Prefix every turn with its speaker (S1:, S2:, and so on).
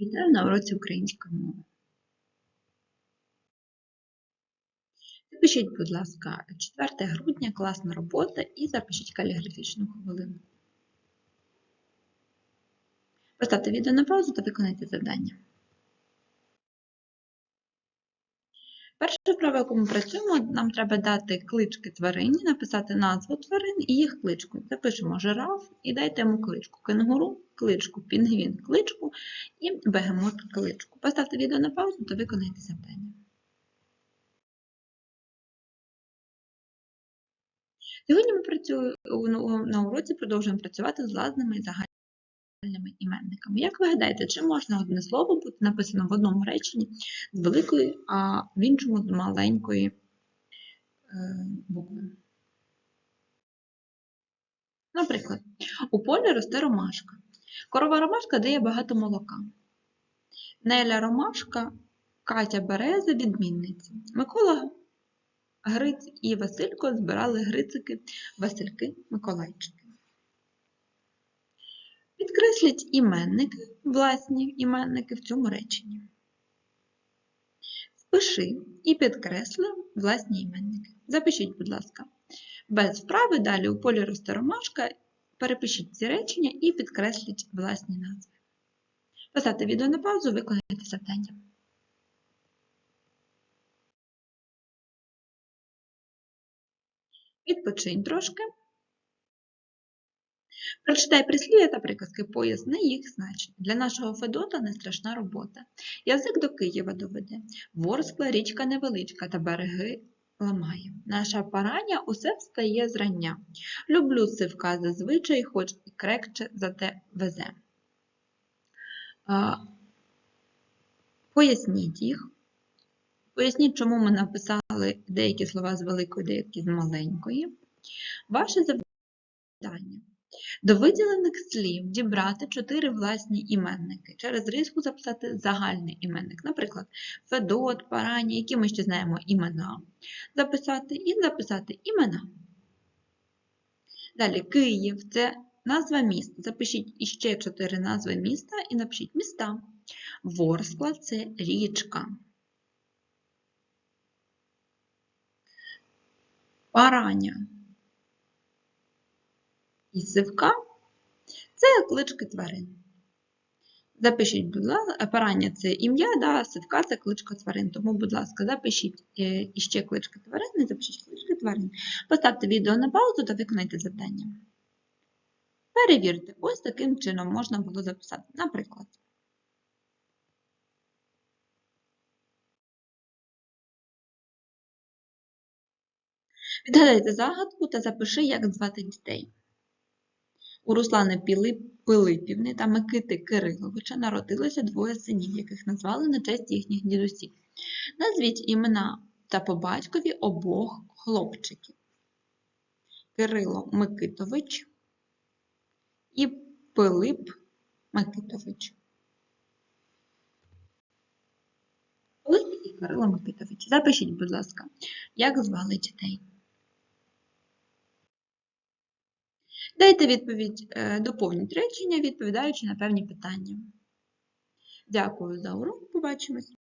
S1: Вітаю на уроці української мови. Запишіть, будь ласка, 4 грудня, класна робота і запишіть каліграфічну хвилину. Поставте відео на паузу та виконайте завдання. Перша справа, яку ми працюємо, нам треба дати клички тварині, написати назву тварин і їх кличку. Запишемо жираф і дайте йому кличку. Кенгуру, кличку, пінгвін, кличку і бегемот кличку. Поставте відео на паузу та виконайте завдання. Сьогодні ми працюємо на уроці продовжуємо працювати з лазними і загальними іменниками. Як ви гадаєте, чи можна одне слово бути написано в одному реченні з великої, а в іншому з маленької е, букви? Наприклад, у полі росте ромашка. Корова ромашка дає багато молока. Неля ромашка, Катя береза відмінниці. Микола Гриць і Василько збирали грицики, Васильки, Миколайчики. Підкресліть іменники, власні іменники в цьому реченні. Впиши і підкресли власні іменники. Запишіть, будь ласка, без вправи далі у полі росте ромашка, перепишіть ці речення і підкресліть власні назви. Поставте відео на паузу, виконайте завдання. Відпочинь трошки. Прочитай прислів'я та приказки, поясни їх значення. Для нашого Федота не страшна робота. Язик до Києва доведе. Ворскла річка невеличка та береги ламає. Наша параня усе встає зрання. Люблю сивка зазвичай, хоч і крекче зате везе. Поясніть їх. Поясніть, чому ми написали деякі слова з великої, деякі з маленької. Ваше завдання. До виділених слів дібрати чотири власні іменники. Через риску записати загальний іменник. Наприклад, Федот, Парані, які ми ще знаємо імена. Записати і записати імена. Далі Київ це назва міста. Запишіть іще чотири назви міста і напишіть міста. Ворскла це річка. Параня і сивка це клички тварин. Запишіть, будь ласка, парання це ім'я, да, сивка це кличка тварин. Тому, будь ласка, запишіть е, іще клички тварин запишіть клички тварин. Поставте відео на паузу та виконайте завдання. Перевірте, ось таким чином можна було записати. Наприклад. Відгадайте загадку та запиши, як звати дітей. У Руслани Пилипівни та Микити Кириловича народилося двоє синів, яких назвали на честь їхніх дідусів. Назвіть імена та по батькові обох хлопчиків. Кирило Микитович і Пилип Микитович. Пилип і Кирило Микитович. Запишіть, будь ласка, як звали дітей. Дайте відповідь, доповніть речення, відповідаючи на певні питання. Дякую за урок. Побачимось!